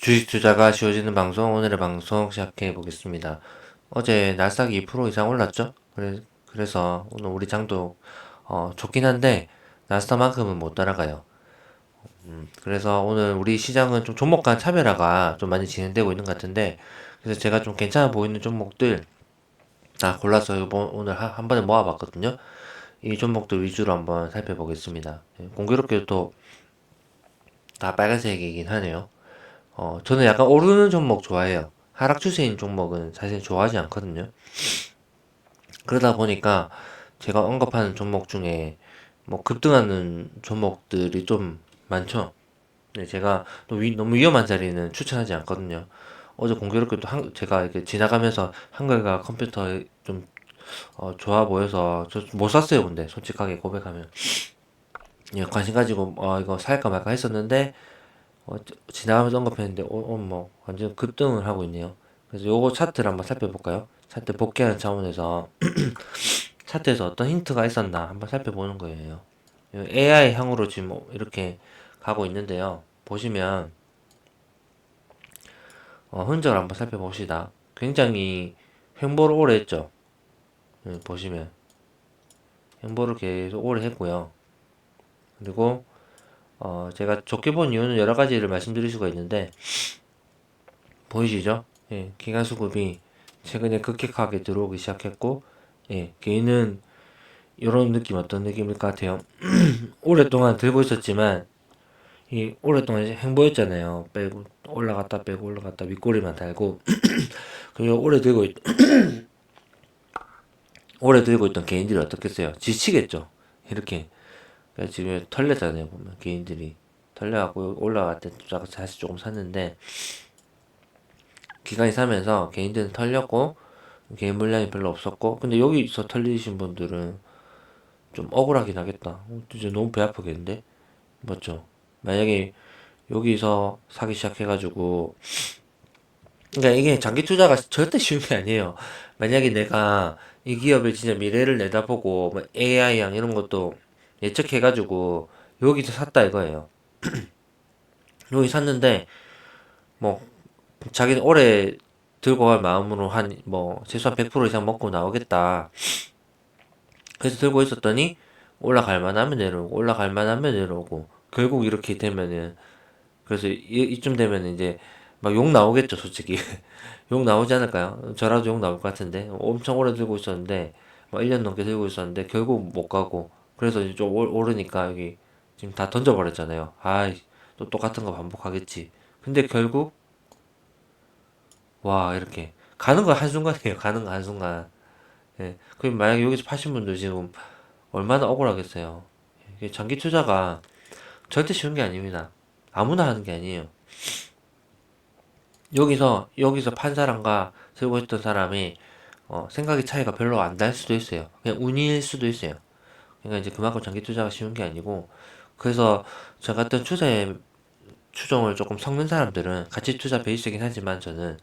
주식 투자가 쉬워지는 방송, 오늘의 방송 시작해 보겠습니다. 어제 나스닥이 2% 이상 올랐죠? 그래, 그래 서 오늘 우리 장도 어, 좋긴 한데 나스닥만큼은 못 따라가요. 음, 그래서 오늘 우리 시장은 좀 종목 간 차별화가 좀 많이 진행되고 있는 것 같은데 그래서 제가 좀 괜찮아 보이는 종목들 다 골라서 이번 오늘 한, 한 번에 모아봤거든요. 이 종목들 위주로 한번 살펴보겠습니다. 예, 공교롭게도 다 빨간색이긴 하네요. 어, 저는 약간 오르는 종목 좋아해요. 하락 추세인 종목은 사실 좋아하지 않거든요. 그러다 보니까 제가 언급하는 종목 중에 뭐 급등하는 종목들이 좀 많죠. 네, 제가 또 위- 너무 위험한 자리는 추천하지 않거든요. 어제 공교롭게도 한, 제가 이렇게 지나가면서 한글과 컴퓨터 좀 어, 좋아 보여서 저 못 샀어요, 근데 솔직하게 고백하면 예, 관심 가지고 어, 이거 살까 말까 했었는데 어, 지나가면서 언급했는데 어, 어, 뭐 완전 급등을 하고 있네요. 그래서 요거 차트를 한번 살펴볼까요? 차트 복귀하는 차원에서 차트에서 어떤 힌트가 있었나 한번 살펴보는 거예요. AI 향으로 지금 뭐 이렇게 가고 있는데요. 보시면 어, 흔적을 한번 살펴봅시다. 굉장히 횡보를 오래 했죠. 예, 보시면 횡보를 계속 오래 했고요. 그리고 어, 제가 좋게 본 이유는 여러 가지를 말씀드릴 수가 있는데 보이시죠? 예, 기관 수급이 최근에 급격하게 들어오기 시작했고 예, 개인은 이런 느낌 어떤 느낌일 것 같아요? 오랫동안 들고 있었지만 이 오랫동안 이제 행보했잖아요. 빼고 올라갔다 빼고 올라갔다 윗꼬리만 달고 그리고 오래 들고 있 오래 들고 있던 개인들이 어떻겠어요? 지치겠죠. 이렇게 지금 털렸잖아요. 보면 개인들이 털려갖고 올라갈 때 다시 조금 샀는데 기간이 사면서 개인들은 털렸고 개인 물량이 별로 없었고 근데 여기서 털리신 분들은 좀 억울하긴 하겠다. 어, 이제 너무 배 아프겠는데 맞죠? 만약에 여기서 사기 시작해가지고 그러니까 이게 장기 투자가 절대 쉬운 게 아니에요. 만약에 내가 이 기업의 진짜 미래를 내다보고 뭐 AI양 이런 것도 예측해가지고 여기서 샀다 이거예요. 여기 샀는데 뭐 자기는 오래 들고 갈 마음으로 한 뭐 최소한 100% 이상 먹고 나오겠다. 그래서 들고 있었더니 올라갈 만하면 내려오고 올라갈 만하면 내려오고 결국 이렇게 되면은 그래서 이, 이쯤 되면 이제 막 욕 나오겠죠 솔직히 욕 나오지 않을까요? 저라도 욕 나올 것 같은데 엄청 오래 들고 있었는데 막 1년 넘게 들고 있었는데 결국 못 가고 그래서 이제 좀 오- 오르니까 여기 지금 다 던져버렸잖아요. 아이 또 똑같은 거 반복하겠지. 근데 결국 와 이렇게. 가는 거 한순간이에요. 가는 거 한순간. 예. 그럼 만약에 여기서 파신 분들 지금 얼마나 억울하겠어요. 이게 장기 투자가 절대 쉬운 게 아닙니다. 아무나 하는 게 아니에요. 여기서 여기서 판 사람과 들고 있던 사람이 어, 생각의 차이가 별로 안 날 수도 있어요. 그냥 운일 수도 있어요. 그러니까 이제 그만큼 장기 투자가 쉬운 게 아니고 그래서 저 같은 추세 추종을 조금 섞는 사람들은 가치 투자 베이스이긴 하지만 저는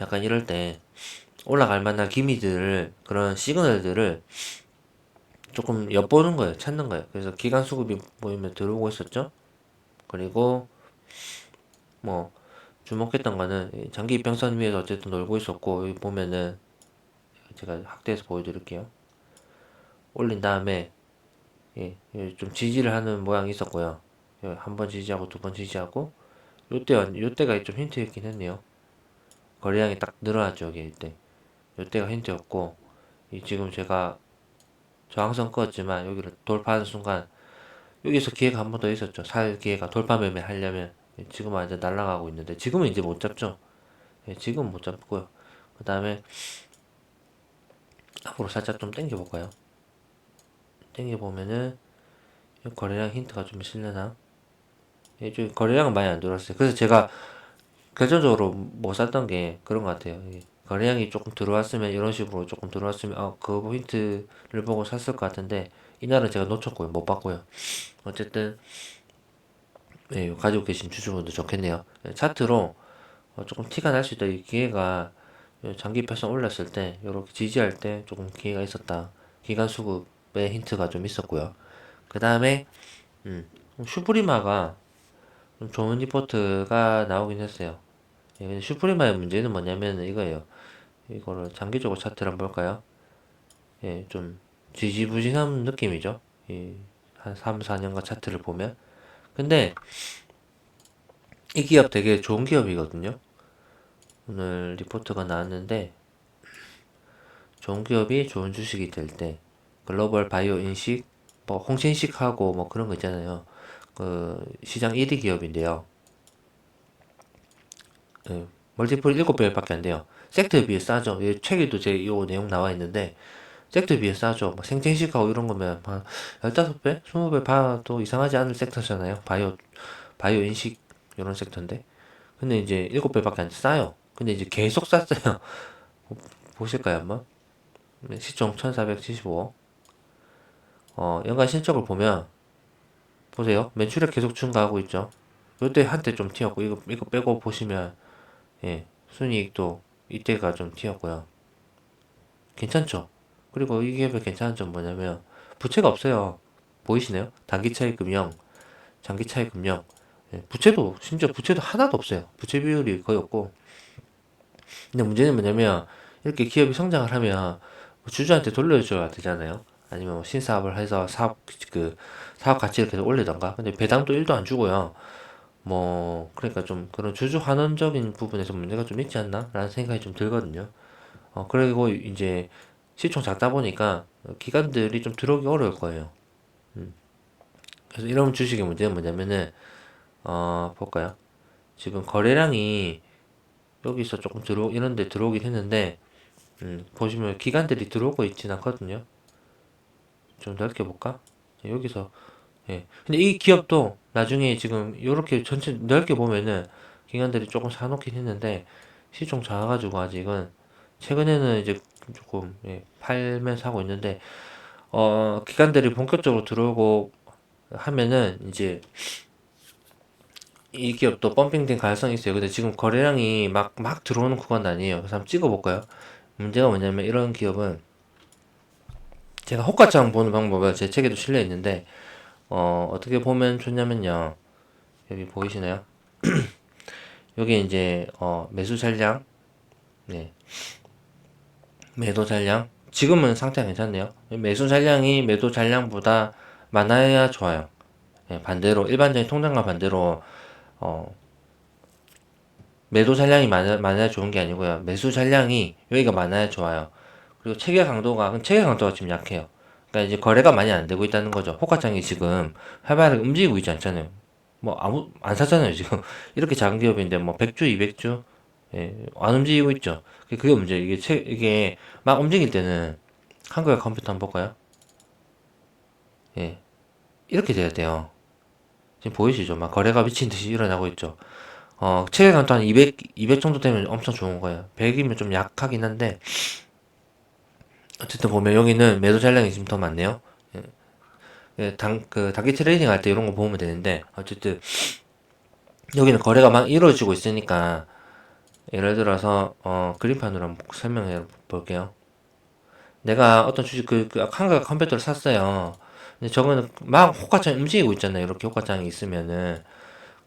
약간 이럴 때 올라갈 만한 기미들을 그런 시그널들을 조금 엿보는 거예요. 찾는 거예요. 그래서 기간 수급이 보이면 들어오고 있었죠. 그리고 뭐 주목했던 거는 이 장기 이평선 위에서 어쨌든 놀고 있었고 여기 보면은 제가 확대해서 보여드릴게요. 올린 다음에 예, 예, 좀 지지를 하는 모양이 있었고요. 한 번 지지하고 두 번 지지하고 요때 요때가 좀 힌트였긴 했네요. 거래량이 딱 늘어났죠 여기 이때. 요때가 힌트였고 이 지금 제가 저항선 껐지만 여기를 돌파하는 순간 여기서 기회가 한 번 더 있었죠. 살 기회가 돌파 매매 하려면 예, 지금 완전 날아가고 있는데 지금은 이제 못 잡죠. 예, 지금은 못 잡고요. 그 다음에 앞으로 살짝 좀 당겨 볼까요? 당겨 보면은 이 거래량 힌트가 좀? 예, 좀 거래량은 많이 안 들어왔어요. 그래서 제가 결정적으로 못 샀던 게 그런 것 같아요. 예, 거래량이 조금 들어왔으면 이런 식으로 조금 들어왔으면 아, 그 힌트를 보고 샀을 것 같은데 이날은 제가 놓쳤고요. 못 봤고요. 어쨌든 예, 가지고 계신 주주분들 좋겠네요. 예, 차트로 어, 조금 티가 날 수 있다. 이 기회가 요 장기 패션 올랐을 때, 이렇게 지지할 때 조금 기회가 있었다. 기간 수급의 힌트가 좀 있었고요. 그 다음에 음, 슈프리마가 좀 좋은 리포트가 나오긴 했어요. 예, 근데 슈프리마의 문제는 뭐냐면 이거예요. 이거를 장기적으로 차트를 한번 볼까요? 예, 좀 지지부진한 느낌이죠. 이, 한 3, 4년간 차트를 보면. 근데 이 기업 되게 좋은 기업이거든요. 오늘 리포트가 나왔는데 좋은 기업이 좋은 주식이 될 때 글로벌 바이오 인식 뭐 홍신식하고 뭐 그런 거 있잖아요. 그 시장 1위 기업인데요. 예, 멀티플 7배밖에 안 돼요. 섹터에 비해 싸죠. 이 책에도 제 요 내용 나와 있는데 섹터에 비해 싸죠. 뭐 생생식하고 이런 거면 한 15배, 20배 봐도 이상하지 않을 섹터잖아요. 바이오 바이오 인식 이런 섹터인데. 근데 이제 7배밖에 안 싸요. 근데 이제 계속 쌌어요. 보실까요, 한번? 네, 시총 1475. 어, 연간 실적을 보면 보세요. 매출액 계속 증가하고 있죠. 요때 한때 좀 튀었고 이거 이거 빼고 보시면 예, 순이익도 이때가 좀 튀었고요. 괜찮죠? 그리고 이 기업의 괜찮은 점 뭐냐면 부채가 없어요. 보이시나요? 단기 차익금 0, 장기 차익금 0. 예, 부채도 심지어 부채도 하나도 없어요. 부채 비율이 거의 없고. 근데 문제는 뭐냐면 이렇게 기업이 성장을 하면 주주한테 돌려줘야 되잖아요. 아니면 뭐 신사업을 해서 사업 그 사업 가치를 계속 올리던가. 근데 배당도 1도 안 주고요. 뭐 그러니까 좀 그런 주주 환원적인 부분에서 문제가 좀 있지 않나 라는 생각이 좀 들거든요. 어 그리고 이제 시총 작다 보니까 기관들이 좀 들어오기 어려울 거예요. 음. 그래서 이런 주식의 문제는 뭐냐면은 어 볼까요? 지금 거래량이 여기서 조금 들어 이런 데 들어오긴 했는데 음, 보시면 기관들이 들어오고 있진 않거든요. 좀 넓게 볼까? 여기서 예. 근데 이 기업도 나중에 지금 이렇게 전체 넓게 보면은 기관들이 조금 사놓긴 했는데 시총 작아가지고 아직은 최근에는 이제 조금 예, 팔면서 하고 있는데 어 기관들이 본격적으로 들어오고 하면은 이제 이 기업도 펌핑된 가능성이 있어요. 근데 지금 거래량이 막 막 들어오는 구간 아니에요. 그래서 한번 찍어볼까요? 문제가 뭐냐면 이런 기업은 제가 호가창 보는 방법을 제 책에도 실려 있는데 어, 어떻게 보면 좋냐면요. 여기 보이시나요? 여기 이제 어, 매수 잔량, 네, 매도 잔량. 지금은 상태가 괜찮네요. 매수 잔량이 매도 잔량보다 많아야 좋아요. 네, 반대로 일반적인 통장과 반대로 어, 매도 잔량이 많아, 많아야 좋은 게 아니고요. 매수 잔량이 여기가 많아야 좋아요. 그리고 체계 강도가 체계 강도가 지금 약해요. 그러니까 이제 거래가 많이 안 되고 있다는 거죠. 호가창이 지금 활발하게 움직이고 있지 않잖아요. 뭐 아무 안 사잖아요 지금 이렇게 작은 기업인데 뭐 100주, 200주 예, 안 움직이고 있죠. 그게 그게 문제. 이게 체, 이게 막 움직일 때는 한국의 컴퓨터 한번 볼까요? 예, 이렇게 돼야 돼요. 지금 보이시죠? 막 거래가 미친 듯이 일어나고 있죠. 어, 체계 강도 한 200, 200 정도 되면 엄청 좋은 거예요. 100이면 좀 약하긴 한데 어쨌든 보면 여기는 매도 잔량이 지금 더 많네요. 예. 예, 당, 그, 단기 트레이딩 할 때 이런 거 보면 되는데, 어쨌든, 여기는 거래가 막 이루어지고 있으니까, 예를 들어서, 어, 그림판으로 한번 설명해 볼게요. 내가 어떤 주식, 그, 그, 한가 컴퓨터를 샀어요. 근데 저거는 막 호가창이 움직이고 있잖아요. 이렇게 호가창이 있으면은.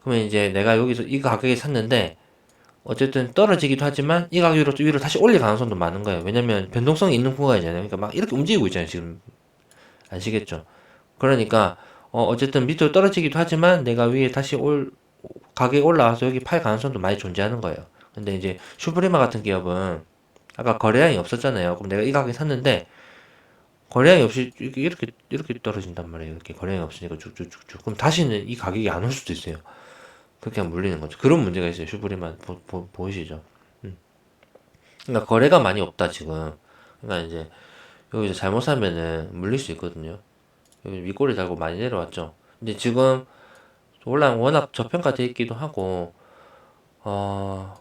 그러면 이제 내가 여기서 이 가격에 샀는데, 어쨌든 떨어지기도 하지만 이 가격 위로, 위로 다시 올릴 가능성도 많은 거예요. 왜냐면 변동성이 있는 구간이잖아요. 그러니까 막 이렇게 움직이고 있잖아요. 지금 아시겠죠? 그러니까 어, 어쨌든 밑으로 떨어지기도 하지만 내가 위에 다시 올 가격이 올라와서 여기 팔 가능성도 많이 존재하는 거예요. 근데 이제 슈프리마 같은 기업은 아까 거래량이 없었잖아요. 그럼 내가 이 가격에 샀는데 거래량이 없이 이렇게 이렇게 떨어진단 말이에요. 이렇게 거래량이 없으니까 쭉쭉쭉쭉. 그럼 다시는 이 가격이 안 올 수도 있어요. 그렇게 물리는 거죠. 그런 문제가 있어요. 슈프리만 보, 보, 보이시죠? 음. 그러니까 거래가 많이 없다 지금. 그러니까 이제 여기서 잘못 사면은 물릴 수 있거든요. 여기 윗꼬리 달고 많이 내려왔죠. 근데 지금 원래 워낙 저평가돼 있기도 하고 어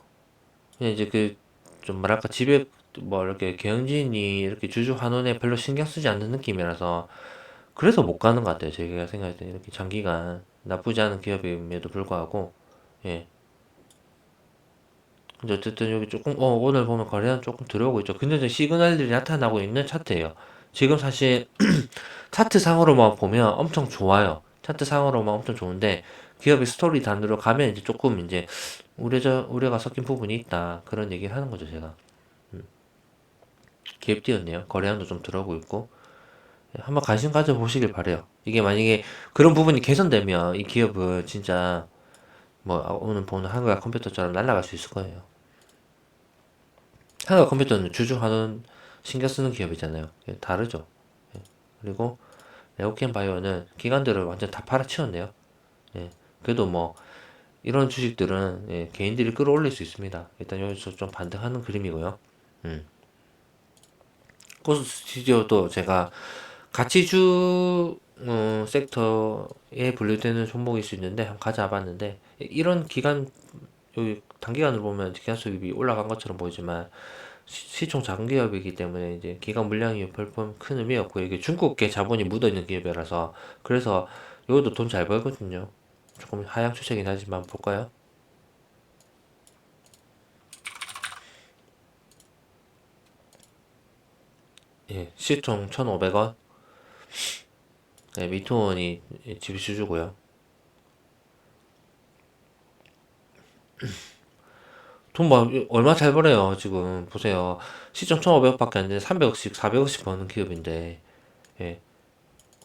그냥 이제 그 좀 뭐랄까 집에 뭐 이렇게 경영진이 이렇게 주주 환원에 별로 신경 쓰지 않는 느낌이라서 그래서 못 가는 것 같아요. 제가 생각할 때 이렇게 장기간 나쁘지 않은 기업임에도 불구하고 예. 근데 어쨌든 여기 조금 어 오늘 보면 거래량 조금 들어오고 있죠. 근데 이제 시그널들이 나타나고 있는 차트예요. 지금 사실 차트 상으로만 보면 엄청 좋아요. 차트 상으로만 엄청 좋은데 기업의 스토리 단으로 가면 이제 조금 이제 우려져, 우려가 섞인 부분이 있다. 그런 얘기를 하는 거죠, 제가. 음. 기업 뛰었네요. 거래량도 좀 들어오고 있고. 예, 한번 관심 가져보시길 바래요. 이게 만약에 그런 부분이 개선되면 이 기업은 진짜 뭐 아, 오늘 보는 한국의 컴퓨터처럼 날아갈 수 있을 거예요. 한국의 컴퓨터는 주중하는 신경 쓰는 기업이잖아요. 예, 다르죠. 예. 그리고 레오켄 바이오는 기관들을 완전 다 팔아치웠네요. 예. 그래도 뭐 이런 주식들은 예, 개인들이 끌어올릴 수 있습니다. 일단 여기서 좀 반등하는 그림이고요. 음. 코스 스튜디오도 제가 가치주 어, 섹터에 분류되는 종목일 수 있는데 한번 가져와봤는데 이런 기간 여기 단기간으로 보면 기간 수입이 올라간 것처럼 보이지만 시, 총 작은 기업이기 때문에 이제 기간 물량이 별반 큰 의미 없고 이게 중국계 자본이 묻어 있는 기업이라서 그래서 이것도 돈 잘 벌거든요. 조금 하향 추세긴 하지만 볼까요? 예, 시총 1,500원. 네, 미토원이 지수주고요. 돈 뭐, 얼마 잘 벌어요, 지금. 보세요. 시총 1,500원밖에 안 되는데 300억씩, 400억씩 버는 기업인데, 예.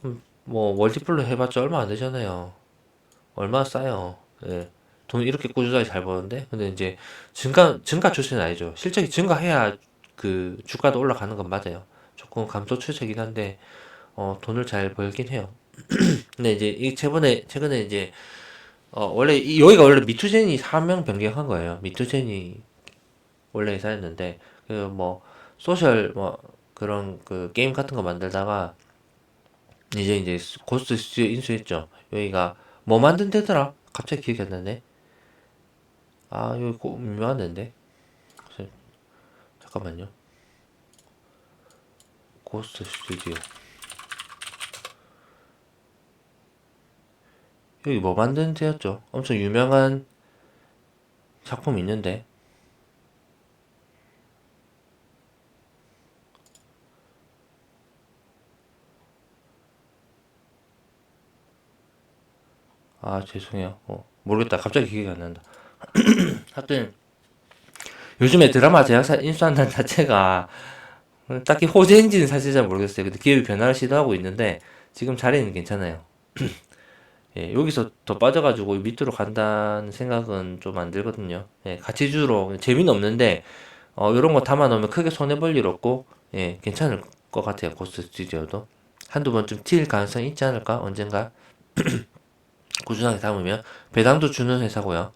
음, 뭐, 멀티플로 해봤자 얼마 안 되잖아요. 얼마나 싸요. 예. 돈 이렇게 꾸준하게 잘 버는데, 근데 이제 증가, 증가 추세는 아니죠. 실적이 증가해야 그 주가도 올라가는 건 맞아요. 조금 감소 추세긴 한데, 어, 돈을 잘 벌긴 해요. 근데 이제 이 최근에, 최근에 이제, 어, 원래, 이, 여기가 원래 미투젠이 사명 변경한 거예요. 미투젠이 원래 회사였는데, 그 뭐, 소셜, 뭐, 그런 그 게임 같은 거 만들다가, 이제 이제 고스트 스튜디오 인수했죠. 여기가 뭐 만든 데더라? 갑자기 기억이 안 나네. 아, 여기 고, 유명한 데인데. 잠깐만요. 고스트 스튜디오. 여기 뭐 만든 데였죠? 엄청 유명한 작품 있는데. 아, 죄송해요. 어, 모르겠다. 갑자기 기억이 안 난다. 하여튼, 요즘에 드라마 제작사 인수한다는 자체가 딱히 호재인지는 사실 잘 모르겠어요. 근데 기업이 변화를 시도하고 있는데, 지금 자리는 괜찮아요. 예, 여기서 더 빠져가지고 밑으로 간다는 생각은 좀 안 들거든요. 예, 가치주로 재미는 없는데 어, 이런 거 담아 놓으면 크게 손해 볼 일 없고 예, 괜찮을 것 같아요. 고스트 스튜디오도 한두 번쯤 튈 가능성이 있지 않을까 언젠가 꾸준하게 담으면 배당도 주는 회사고요.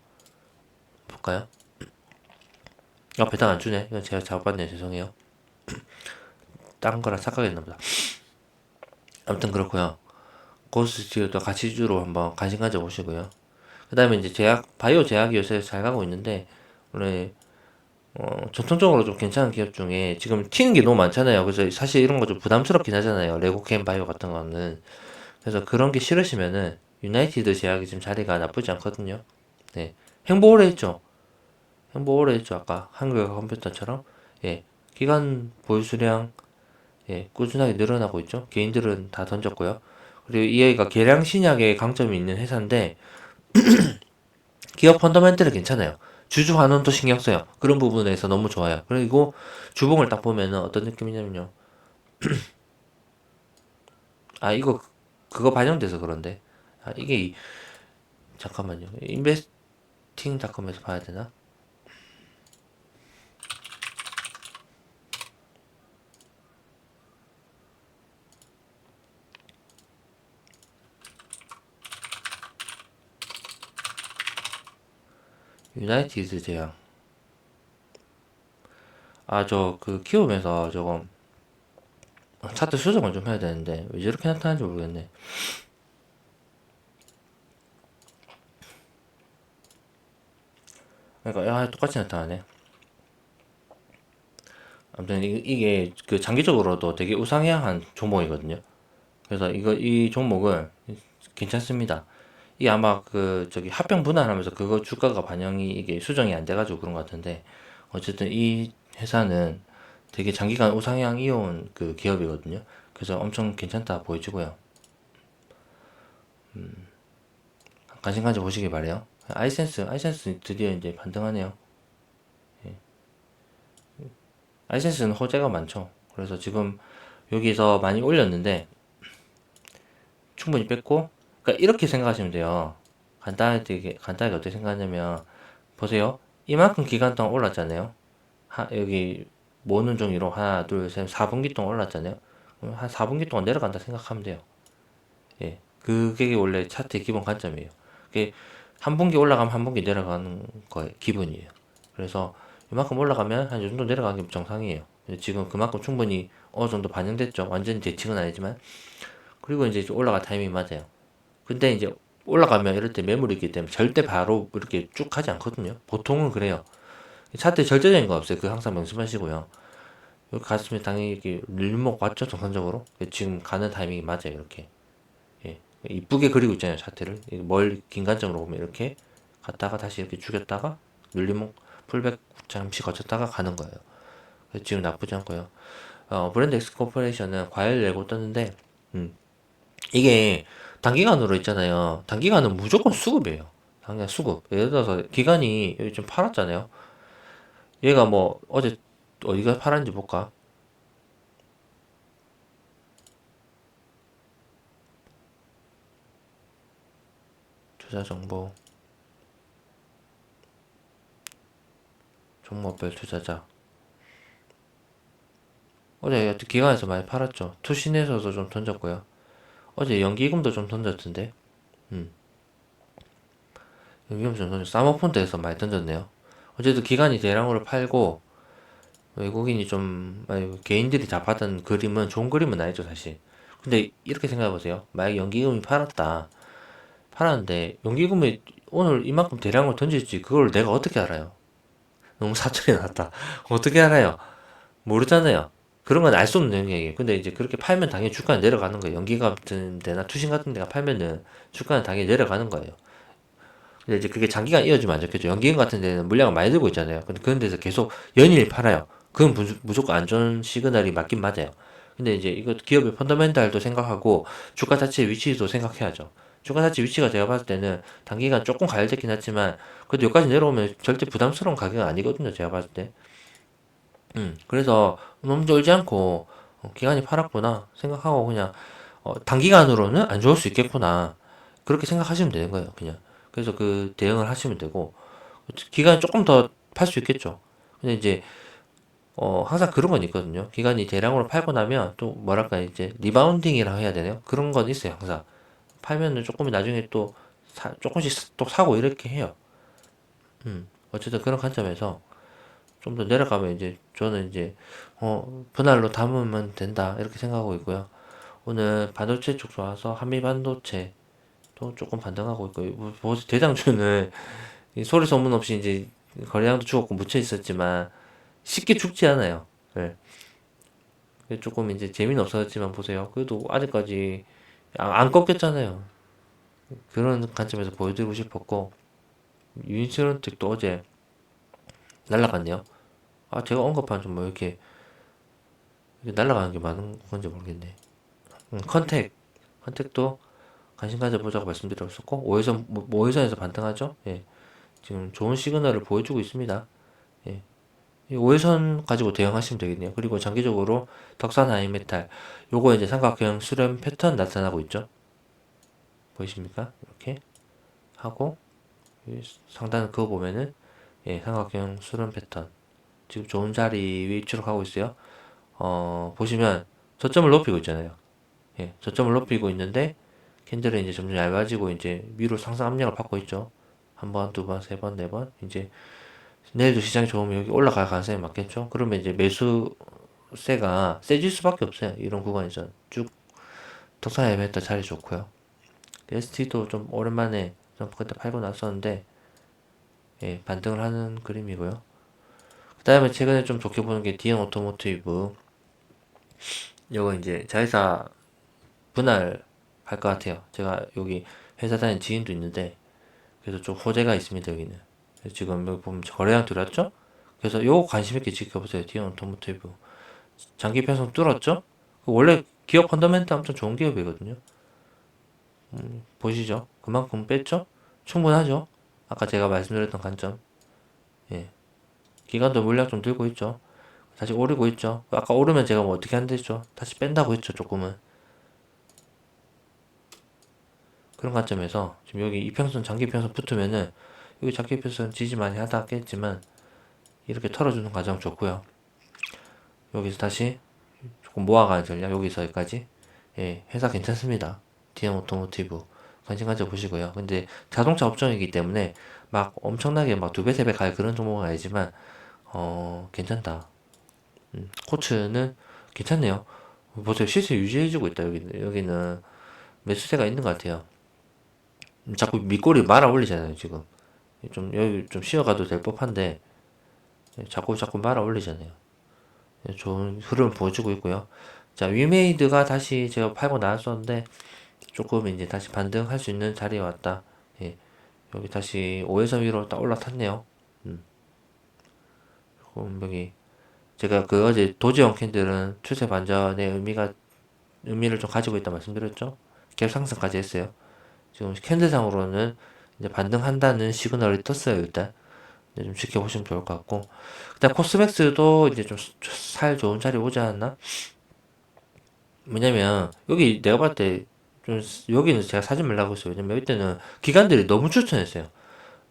볼까요? 아 배당 안 주네. 이건 제가 잘못 봤네요. 죄송해요. 다른 거랑 착각했나 보다. 아무튼 그렇고요. 고스트도 가치주로 한번 관심 가져 보시고요. 그 다음에 이제 제약, 바이오 제약이 요새 잘 가고 있는데, 원래, 어, 전통적으로 좀 괜찮은 기업 중에 지금 튀는 게 너무 많잖아요. 그래서 사실 이런 거 좀 부담스럽긴 하잖아요. 레고캠 바이오 같은 거는. 그래서 그런 게 싫으시면은, 유나이티드 제약이 지금 자리가 나쁘지 않거든요. 네. 행보 오래 했죠. 행보 오래 했죠. 아까 한국의 컴퓨터처럼. 예. 기간 보유 수량, 예. 꾸준하게 늘어나고 있죠. 개인들은 다 던졌고요. 그리고 이 아이가 계량 신약에 강점이 있는 회사인데 기업 펀더멘트는 괜찮아요. 주주 환원도 신경 써요. 그런 부분에서 너무 좋아요. 그리고 주봉을 딱 보면은 어떤 느낌이냐면요. 아 이거 그거 반영돼서 그런데 아 이게 이, 잠깐만요. 인베스팅닷컴에서 봐야 되나? 유나이티드 제약. 아, 저, 그, 키우면서 저거, 차트 수정을 좀 해야 되는데, 왜 저렇게 나타나는지 모르겠네. 그러니까, 야, 똑같이 나타나네. 아무튼, 이, 이게, 그, 장기적으로도 되게 우상향한 종목이거든요. 그래서 이거, 이 종목은 괜찮습니다. 이게 아마 그 저기 합병 분할하면서 그거 주가가 반영이 이게 수정이 안 돼가지고 그런 것 같은데 어쨌든 이 회사는 되게 장기간 우상향 이어온 그 기업이거든요. 그래서 엄청 괜찮다 보여지고요. 음, 관심 가져 보시기 바래요. 아이센스, 아이센스 드디어 이제 반등하네요. 예. 아이센스는 호재가 많죠. 그래서 지금 여기서 많이 올렸는데 충분히 뺐고, 그러니까 이렇게 생각하시면 돼요. 간단하게 간단하게 어떻게 생각하냐면 보세요. 이만큼 기간 동안 올랐잖아요. 하, 여기 모는 종이로 하나, 둘, 셋, 4분기 동안 올랐잖아요. 한 4분기 동안 내려간다 생각하면 돼요. 예. 그게 원래 차트의 기본 관점이에요. 그게 한 분기 올라가면 한 분기 내려가는 거예요. 기분이에요. 그래서 이만큼 올라가면 한 이 정도 내려가는 게 정상이에요. 지금 그만큼 충분히 어느 정도 반영됐죠. 완전히 대칭은 아니지만. 그리고 이제 올라갈 타이밍이 맞아요. 근데 이제 올라가면 이럴 때 매물이 있기 때문에 절대 바로 이렇게 쭉 하지 않거든요. 보통은 그래요. 차트에 절대적인 거 없어요. 그 항상 명심하시고요. 여기 갔으면 당연히 이렇게 일목 왔죠, 정상적으로. 지금 가는 타이밍이 맞아요, 이렇게. 예. 이쁘게 그리고 있잖아요, 차트를. 멀, 긴관점으로 보면 이렇게 갔다가 다시 이렇게 죽였다가 눌림목 풀백 잠시 거쳤다가 가는 거예요. 지금 나쁘지 않고요. 어, 브랜드 엑스 코퍼레이션은 과열 내고 떴는데, 음, 이게 단기간으로 있잖아요. 단기간은 무조건 수급이에요. 당장 수급. 예를 들어서 기간이 여기 좀 팔았잖아요. 얘가 뭐 어제 어디가 팔았는지 볼까? 투자 정보 종목별 투자자 어제 기관에서 많이 팔았죠. 투신에서도 좀 던졌고요. 어제 연기금도 좀 던졌던데. 음. 연기금 좀 던졌. 사모펀드에서 많이 던졌네요. 어제도 기관이 대량으로 팔고 외국인이 좀 아니, 개인들이 다 받은 그림은 좋은 그림은 아니죠 사실. 근데 이렇게 생각해 보세요. 만약 연기금이 팔았다. 팔았는데 연기금이 오늘 이만큼 대량으로 던질지 그걸 내가 어떻게 알아요? 너무 사철이 났다. 어떻게 알아요? 모르잖아요. 그런 건 알 수 없는 영역이에요. 근데 이제 그렇게 팔면 당연히 주가는 내려가는 거예요. 연기 같은 데나 투신 같은 데가 팔면은 주가는 당연히 내려가는 거예요. 근데 이제 그게 장기간 이어지면 안 좋겠죠. 연기금 같은 데는 물량을 많이 들고 있잖아요. 근데 그런 데서 계속 연일 팔아요. 그건 무- 무조건 안 좋은 시그널이 맞긴 맞아요. 근데 이제 이거 기업의 펀더멘탈도 생각하고 주가 자체의 위치도 생각해야죠. 주가 자체 위치가 제가 봤을 때는 단기간 조금 가열됐긴 하지만 그래도 여기까지 내려오면 절대 부담스러운 가격은 아니거든요. 제가 봤을 때. 음, 그래서 너무 쫄지 않고 어, 기간이 팔았구나 생각하고 그냥 어, 단기간으로는 안 좋을 수 있겠구나 그렇게 생각하시면 되는 거예요. 그냥. 그래서 그 대응을 하시면 되고 기간이 조금 더 팔 수 있겠죠. 근데 이제 어, 항상 그런 건 있거든요. 기간이 대량으로 팔고 나면 또 뭐랄까 이제 리바운딩이라고 해야 되나요? 그런 건 있어요. 항상 팔면은 조금 나중에 또 사, 조금씩 또 사고 이렇게 해요. 음, 어쨌든 그런 관점에서 좀 더 내려가면 이제 저는 이제 어 분할로 담으면 된다 이렇게 생각하고 있고요. 오늘 반도체 쪽 좋아서 한미 반도체도 조금 반등하고 있고 뭐, 뭐 대장주는 이 소리 소문 없이 이제 거래량도 죽었고 묻혀 있었지만 쉽게 죽지 않아요. 네. 조금 이제 재미는 없어졌지만 보세요. 그래도 아직까지 안, 안 꺾였잖아요. 그런 관점에서 보여드리고 싶었고 유인스런텍도 어제 날라갔네요. 아 제가 언급한 좀 뭐 이렇게, 이렇게 날라가는 게 많은 건지 모르겠네. 음, 컨택 컨택도 관심 가져보자고 말씀드렸었고 5회선 뭐 5회선에서 반등하죠. 예. 지금 좋은 시그널을 보여주고 있습니다. 예. 이 5회선 가지고 대응하시면 되겠네요. 그리고 장기적으로 덕산 하이메탈 요거 이제 삼각형 수렴 패턴 나타나고 있죠. 보이십니까? 이렇게 하고 이 상단 그거 보면은 예, 삼각형 수렴 패턴 지금 좋은 자리 위치로 가고 있어요. 어, 보시면 저점을 높이고 있잖아요. 예, 저점을 높이고 있는데 캔들은 이제 점점 얇아지고 이제 위로 상승 압력을 받고 있죠. 한 번, 두 번, 세 번, 네 번. 이제 내일도 시장이 좋으면 여기 올라갈 가능성이 많겠죠. 그러면 이제 매수세가 세질 수밖에 없어요. 이런 구간에서 쭉 덕산 에베터 자리 좋고요. ST도 좀 오랜만에 좀 그때 팔고 났었는데 예, 반등을 하는 그림이고요. 그 다음에 최근에 좀 좋게 보는 게 디엔 오토모티브 요거 이제 자회사 분할 할 것 같아요. 제가 여기 회사 다니는 지인도 있는데 그래서 좀 호재가 있습니다 여기는. 지금 여기 보면 거래량 들었죠? 그래서 요거 관심 있게 지켜보세요. 디엔 오토모티브 장기 편성 뚫었죠? 그 원래 기업 펀더멘트 엄청 좋은 기업이거든요. 음, 보시죠. 그만큼 뺐죠? 충분하죠? 아까 제가 말씀드렸던 관점. 예. 기간도 물량 좀 들고 있죠. 다시 오르고 있죠. 아까 오르면 제가 뭐 어떻게 한댔죠? 다시 뺀다고 했죠, 조금은. 그런 관점에서 지금 여기 이평선, 장기평선 붙으면은 여기 장기평선 지지 많이 하다 했겠지만 이렇게 털어주는 과정 좋고요. 여기서 다시 조금 모아가는 전략 여기서 여기까지 예, 회사 괜찮습니다. DM 오토모티브 관심 가져 보시고요. 근데 자동차 업종이기 때문에 막 엄청나게 막 두 배, 세 배 갈 그런 종목은 아니지만 어, 괜찮다. 음, 코츠는 괜찮네요. 보세요. 시세 유지해주고 있다. 여기는 여기는 매수세가 있는 것 같아요. 음, 자꾸 밑꼬리 말아 올리잖아요. 지금 좀 여기 좀 쉬어가도 될 법한데 예, 자꾸 자꾸 말아 올리잖아요. 예, 좋은 흐름 보여주고 있고요. 자, 위메이드가 다시 제가 팔고 나왔었는데 조금 이제 다시 반등할 수 있는 자리에 왔다. 예, 여기 다시 5에서 위로 딱 올라탔네요. 여기 제가 그 어제 도지형 캔들은 추세 반전의 의미가 의미를 좀 가지고 있다 말씀드렸죠. 갭 상승까지 했어요. 지금 캔들상으로는 이제 반등한다는 시그널이 떴어요 일단. 좀 지켜보시면 좋을 것 같고 일단 코스맥스도 이제 좀 살 좋은 자리 오지 않았나? 뭐냐면 여기 내가 봤을 때 좀 여기는 제가 사지 말라고 했어요. 왜냐면 여기 때는 기관들이 너무 추천했어요.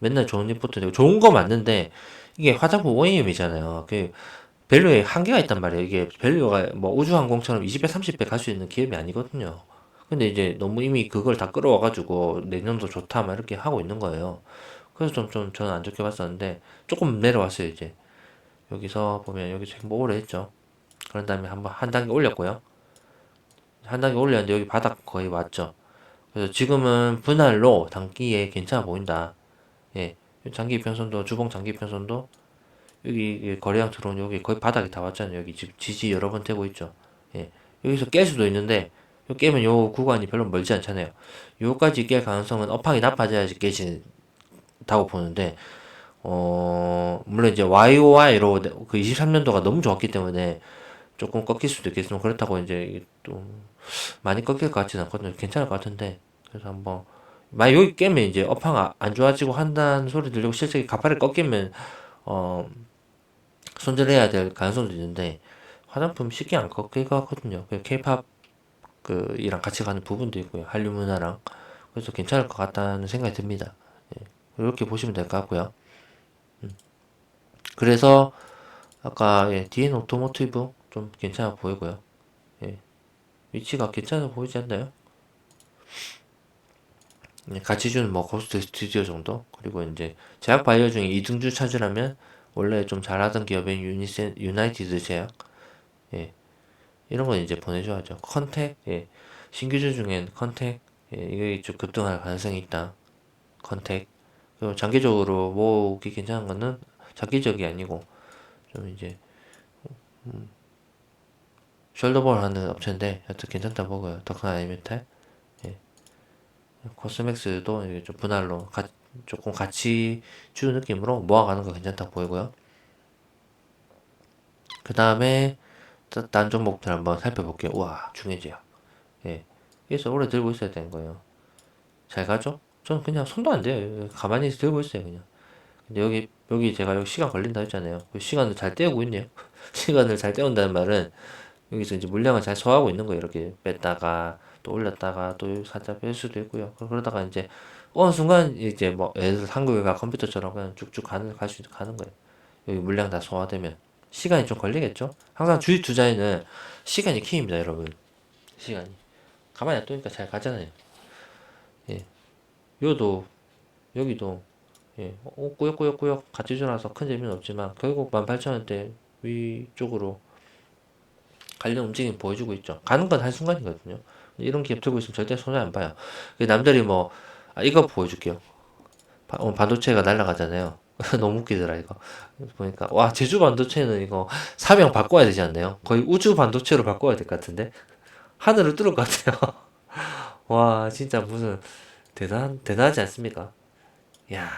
맨날 좋은 리포트 되고 좋은 거 맞는데 이게 화장품 OEM이잖아요. 그 밸류에 한계가 있단 말이에요. 이게 밸류가 뭐 우주항공처럼 20배, 30배 갈 수 있는 기업이 아니거든요. 근데 이제 너무 이미 그걸 다 끌어와가지고 내년도 좋다 막 이렇게 하고 있는 거예요. 그래서 좀, 좀 저는 안 좋게 봤었는데 조금 내려왔어요 이제 여기서 보면 여기 지금 뭐 오래 했죠. 그런 다음에 한번 한 단계 올렸고요. 한 단계 올렸는데 여기 바닥 거의 왔죠. 그래서 지금은 분할로 단기에 괜찮아 보인다. 예. 장기 편선도 주봉 장기 편선도 여기 거래량 들어온 여기 거의 바닥에 다 왔잖아요. 여기 지금 지지 여러 번 되고 있죠. 예. 여기서 깰 수도 있는데 요 깨면 요 구간이 별로 멀지 않잖아요. 요까지 깰 가능성은 업황이 나빠져야지 깨진다고 보는데 어 물론 이제 YOY로 그 23년도가 너무 좋았기 때문에 조금 꺾일 수도 있겠지만 그렇다고 이제 또 많이 꺾일 것 같지는 않거든요. 괜찮을 것 같은데 그래서 한번 만약 여기 깨면 이제 업황 아- 안 좋아지고 한다는 소리 들리고 실제 가파르게 꺾이면 어 손절해야 될 가능성도 있는데 화장품 쉽게 안 꺾일 것 같거든요. 그 K-팝 그 이랑 같이 가는 부분도 있고요. 한류 문화랑 그래서 괜찮을 것 같다는 생각이 듭니다. 예. 이렇게 보시면 될 것 같고요. 그래서 아까 예, DN 오토모티브 좀 괜찮아 보이고요. 예. 위치가 괜찮아 보이지 않나요? 예, 같이 주는 뭐 고스트 스튜디오 정도? 그리고 이제 제약 바이오 중에 이등주 찾으라면 원래 좀 잘하던 기업인 유니센 유나이티드 제약? 예. 이런 건 이제 보내줘야죠. 컨택? 예. 신규주 중엔 컨택? 예 이게 좀 급등할 가능성이 있다. 컨택. 그리고 장기적으로 모으기 괜찮은 거는 장기적이 아니고 좀 이제 숄더볼 하는 업체인데 하여튼 괜찮다 보고요. 더큰 아니메탈? 예 코스맥스도 좀 분할로 가, 조금 같이 주는 느낌으로 모아가는 거 괜찮다 보이고요. 그 다음에 딴 종목들 한번 살펴볼게요. 우와 중해제약. 예, 그래서 오래 들고 있어야 되는 거예요. 잘 가죠? 저는 그냥 손도 안 돼요. 가만히 들고 있어요 그냥. 근데 여기 여기 제가 여기 시간 걸린다 했잖아요. 그 시간을 잘 때우고 있네요. 시간을 잘 때운다는 말은 여기서 이제 물량을 잘 소화하고 있는 거예요. 이렇게 뺐다가 또 올렸다가 또 살짝 뺄 수도 있고요. 그러다가 이제 어느 순간 이제 뭐 예를 들어 한국이가 컴퓨터처럼 그냥 쭉쭉 가는 갈수 가는 거예요. 여기 물량 다 소화되면 시간이 좀 걸리겠죠? 항상 주식 투자에는 시간이 키입니다, 여러분. 시간이 가만히 놔두니까 잘 가잖아요. 예, 요도 여기도 예, 어, 꾸역꾸역꾸역 같이 줄어서 큰 재미는 없지만 결국 18,000원대 위쪽으로 관련 움직임 보여주고 있죠. 가는 건 한순간이거든요. 이런 기업 들고 있으면 절대 손해 안 봐요. 그 남들이 뭐, 아, 이거 보여줄게요. 바- 오늘 반도체가 날아가잖아요. 너무 웃기더라, 이거. 보니까, 와, 제주 반도체는 이거 사명 바꿔야 되지 않나요? 거의 우주 반도체로 바꿔야 될 것 같은데? 하늘을 뚫을 것 같아요. 와, 진짜 무슨, 대단, 대단하지 않습니까? 이야,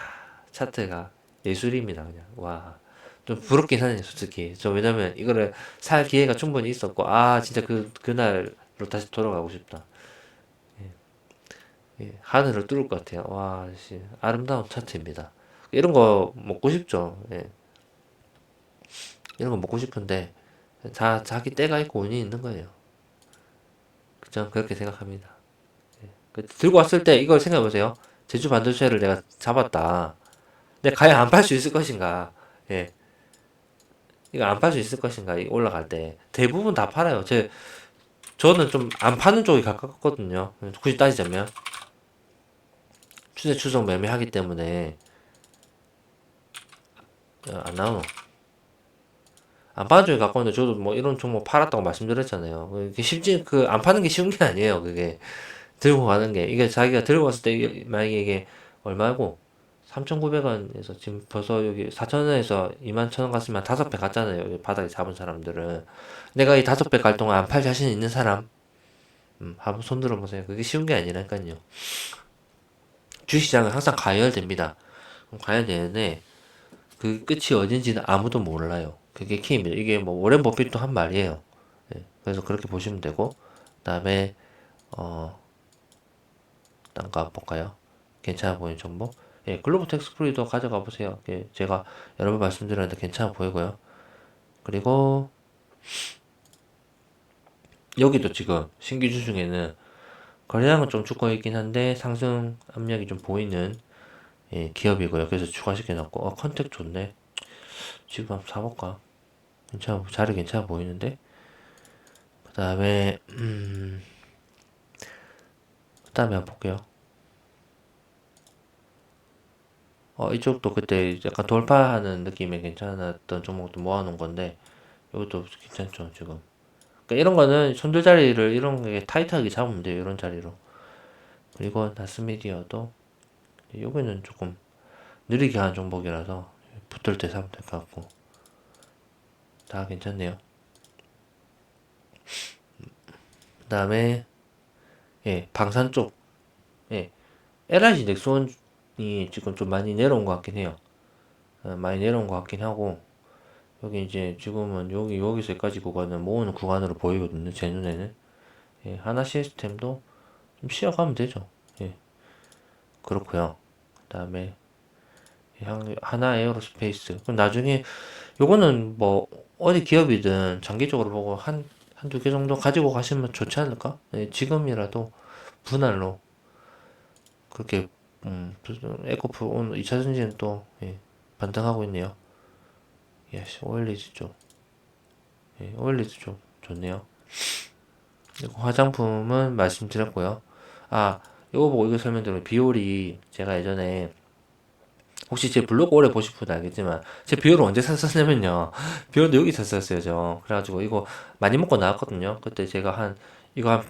차트가 예술입니다, 그냥. 와. 좀 부럽긴 하네요, 솔직히. 저 왜냐면 이거를 살 기회가 충분히 있었고, 아, 진짜 그, 그날 로 다시 돌아가고 싶다. 예, 하늘을 뚫을 것 같아요. 와, 씨, 아름다운 차트입니다. 이런 거 먹고 싶죠. 예. 이런 거 먹고 싶은데 자, 자기 때가 있고 운이 있는 거예요. 저는 그렇게 생각합니다. 예. 그 들고 왔을 때 이걸 생각해 보세요. 제주 반도체를 내가 잡았다. 근데 과연 안 팔 수 있을 것인가? 예. 이거 안 팔 수 있을 것인가? 이 올라갈 때 대부분 다 팔아요. 제 저는 좀 안 파는 쪽이 가깝거든요. 굳이 따지자면 추세 추종 매매하기 때문에 어, 안 나오노. 안 파는 쪽이 가까운데 저도 뭐 이런 종목 팔았다고 말씀드렸잖아요. 그게 쉽지 그 안 파는 게 쉬운 게 아니에요. 그게 들고 가는 게 이게 자기가 들고 갔을 때 이게 만약에 이게 얼마고 3,900원에서 지금 벌써 여기 4,000원에서 21,000원 갔으면 다섯 배 갔잖아요. 여기 바닥에 잡은 사람들은 내가 이 다섯 배 갈 동안 안 팔 자신 있는 사람 음, 한번 손 들어보세요. 그게 쉬운 게 아니라니까요. 주시장은 항상 가열됩니다. 가열되는데 그 끝이 어딘지는 아무도 몰라요. 그게 키입니다. 이게 뭐 워렌 버핏도 한 말이에요. 예, 그래서 그렇게 보시면 되고 그 다음에 어 딴거 볼까요? 괜찮아 보이는 정보? 예, 글로벌 텍스 프리도 가져가 보세요. 예, 제가 여러 번 말씀드렸는데 괜찮아 보이고요. 그리고 여기도 지금 신규주 중에는 거래량은 좀 죽어 있긴 한데 상승 압력이 좀 보이는 예, 기업이고요. 그래서 추가시켜 놨고 어, 컨택 좋네. 지금 한번 사볼까? 괜찮아, 자리 괜찮아 보이는데. 그 다음에 음, 그 다음에 한번 볼게요. 어, 이쪽도 그때 약간 돌파하는 느낌이 괜찮았던 종목도 모아놓은 건데, 이것도 괜찮죠, 지금. 그러니까 이런 거는 손들 자리를 이런 게 타이트하게 잡으면 돼요, 이런 자리로. 그리고 나스미디어도, 여기는 조금 느리게 하는 종목이라서 붙을 때 사면 될 것 같고, 다 괜찮네요. 그 다음에, 예, 방산 쪽, 예, LIG 넥스원 이 지금 좀 많이 내려온 것 같긴 해요. 어, 많이 내려온 것 같긴 하고, 여기 이제 지금은 여기, 여기서 여기까지 구간은 모으는 구간으로 보이거든요. 제 눈에는. 예, 하나 시스템도 좀 쉬어가면 되죠. 예, 그렇고요. 그 다음에, 하나 에어로스페이스. 그럼 나중에, 요거는 뭐, 어디 기업이든 장기적으로 보고 한, 한두 개 정도 가지고 가시면 좋지 않을까? 예, 지금이라도 분할로 그렇게 음, 에코프 오늘 2차 전지는 또 예, 반등하고 있네요. 예, 오일리즈 쪽. 예, 오일리즈 쪽 좋네요. 그리고 화장품은 말씀드렸고요. 아, 이거 보고 이거 설명드리면 비올이 제가 예전에 혹시 제 블로그 오래 보신 분은 알겠지만 제 비올을 언제 샀었냐면요. 비올도 여기 샀었어요, 저. 그래가지고 이거 많이 먹고 나왔거든요. 그때 제가 한 이거 한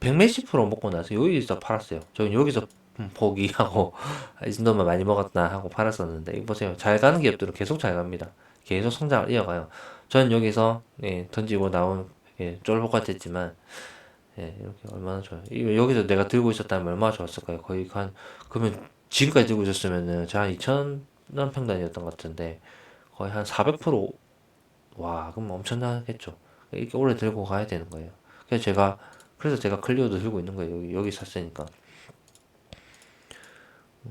100몇십 프로 먹고 나서 여기서 팔았어요. 저는 여기서 포기하고 이 정도만 많이 먹었다 하고 팔았었는데 이거 보세요. 잘 가는 기업들은 계속 잘 갑니다. 계속 성장을 이어가요. 저는 여기서 예, 던지고 나온 예, 쫄보 같았지만 예, 이렇게 얼마나 좋아요. 여기서 내가 들고 있었다면 얼마나 좋았을까요? 거의 한 그러면 지금까지 들고 있었으면은 제가 2,000원 평단이었던 것 같은데 거의 한 400%와 그럼 엄청나겠죠. 이렇게 오래 들고 가야 되는 거예요. 그래서 제가 그래서 제가 클리어도 들고 있는 거예요. 여기, 여기 샀으니까.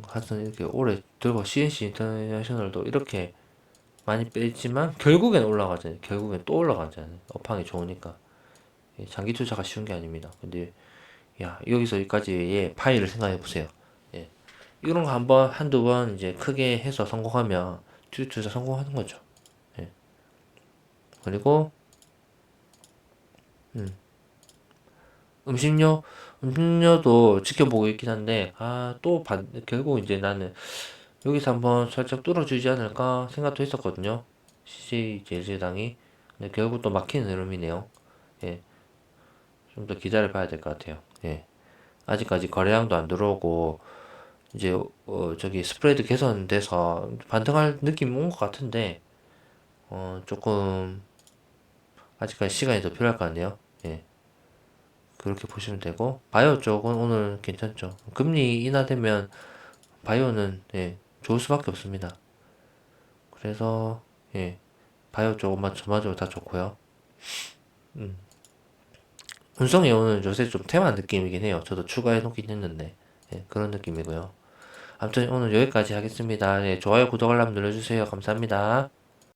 하여튼 이렇게 오래 들고 CNC 인터내셔널도 이렇게 많이 빼지만 결국엔 올라가잖아요. 결국엔 또 올라가잖아요. 업황이 좋으니까. 예, 장기 투자가 쉬운 게 아닙니다. 근데 야 여기서 여기까지의 파일을 생각해 보세요. 예. 이런 거 한번 한두 번 이제 크게 해서 성공하면 투 투자 성공하는 거죠. 예. 그리고 음. 음식료 음료도 지켜보고 있긴 한데 아 또 결국 이제 나는 여기서 한번 살짝 뚫어주지 않을까 생각도 했었거든요. CJ 제일제당이 근데 결국 또 막히는 흐름이네요. 예. 좀 더 기다려 봐야 될 것 같아요. 예. 아직까지 거래량도 안 들어오고 이제 어 저기 스프레드 개선돼서 반등할 느낌이 온것 같은데 어 조금 아직까지 시간이 더 필요할 것 같네요. 예. 그렇게 보시면 되고 바이오 쪽은 오늘 괜찮죠. 금리 인하되면 바이오는 예, 좋을 수밖에 없습니다. 그래서 예, 바이오 쪽은 전반적으로 다 좋고요. 음. 운송이 오늘 요새 좀 테마 느낌이긴 해요. 저도 추가해 놓긴 했는데 예, 그런 느낌이고요. 아무튼 오늘 여기까지 하겠습니다. 예, 좋아요, 구독, 알람 눌러주세요. 감사합니다.